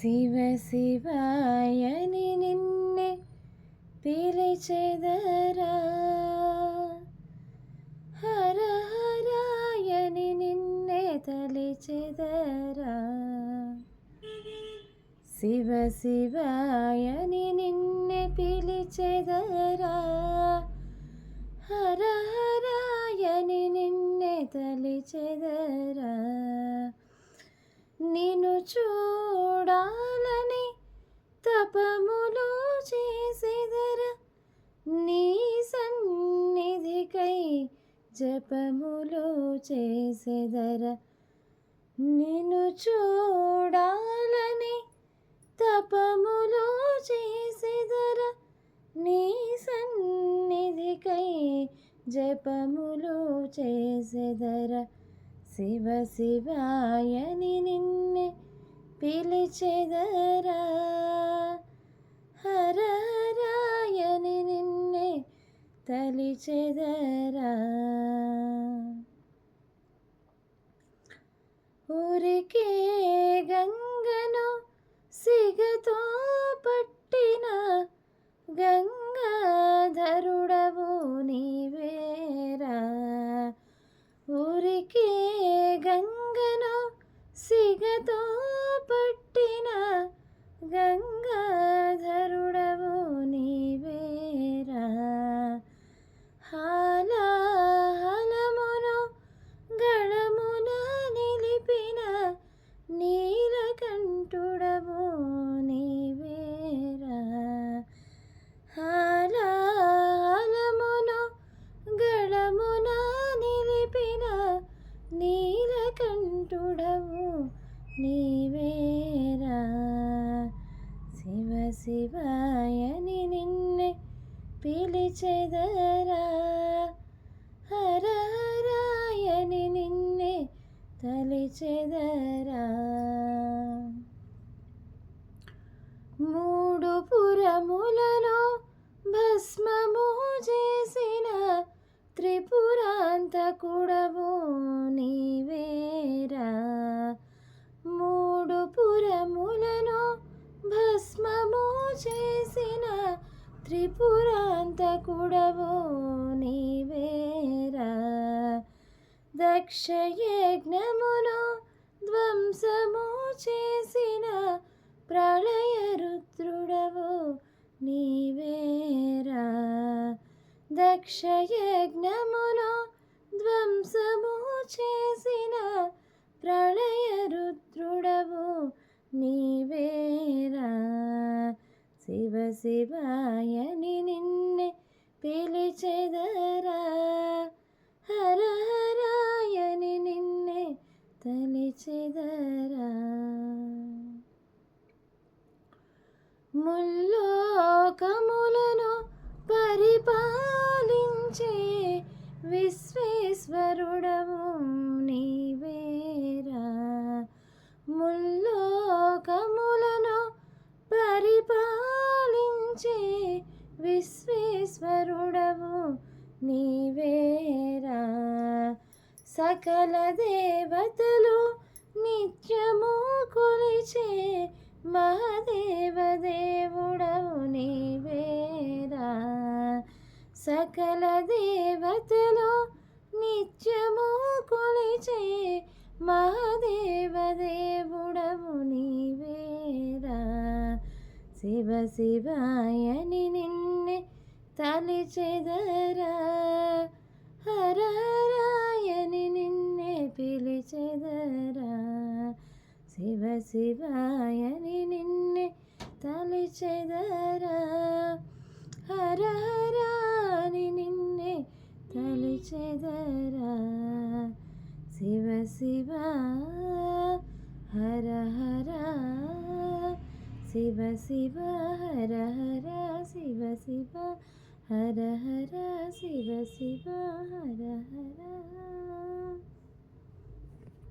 శివ శివాయని నిన్నే పిలిచెదరా. హర హరాయని నిన్నే తలిచెదరా. శివ శివాయని నిన్నే పిలిచెదరా. హర హరాయని నిన్నే తలిచెదరా. నిన్ను చూడాలని తపములు చేసేదర? నీ సన్నిధికై జపములు చేసేదర? నిన్ను చూడాలని తపములు చేసేదర? నీ సన్నిధికై జపములు చేసేదర? శివ శివాయని నిన్నే పిలిచెదరా. హర హరాయని నిన్నే తలిచెదరా. ఊరికే గంగను సిగతో పట్టు పట్టిన గంగా శివాయని నిన్నే పిలిచెదరా. హర హరాయని నిన్నే తలిచెదరా. మూడు పురములలో భస్ త్రిపురాంతకుడవు నీవేరా దక్షయజ్ఞమును ధ్వంసము చేసిన ప్రళయ రుద్రుడవు నీవేరా దక్షయజ్ఞమును ధ్వంసము చేసిన ప్రళయ రుద్రుడవు నీవేరా శివ శివాయని నిన్నే పిలిచెదరా. హర హరాయని నిన్నే తలిచెదరా. ముల్లోకములను సకల దేవతలు నిత్యము కొలిచే మహాదేవ దేవుడవు నీవేరా సకల దేవతలు నిత్యము కొలిచే మహాదేవ దేవుడవు నీవేరా శివ శివాయని నిన్నే తలిచెదరా. హర హర పిలిచెదరా శివ శివాయని నిన్నే తలిచెదరా హర హరాని నిన్నే తలిచెదరా శివ శివ హర హర శివ శివ హర హర శివ శివ హర హర శివ శివ హర హర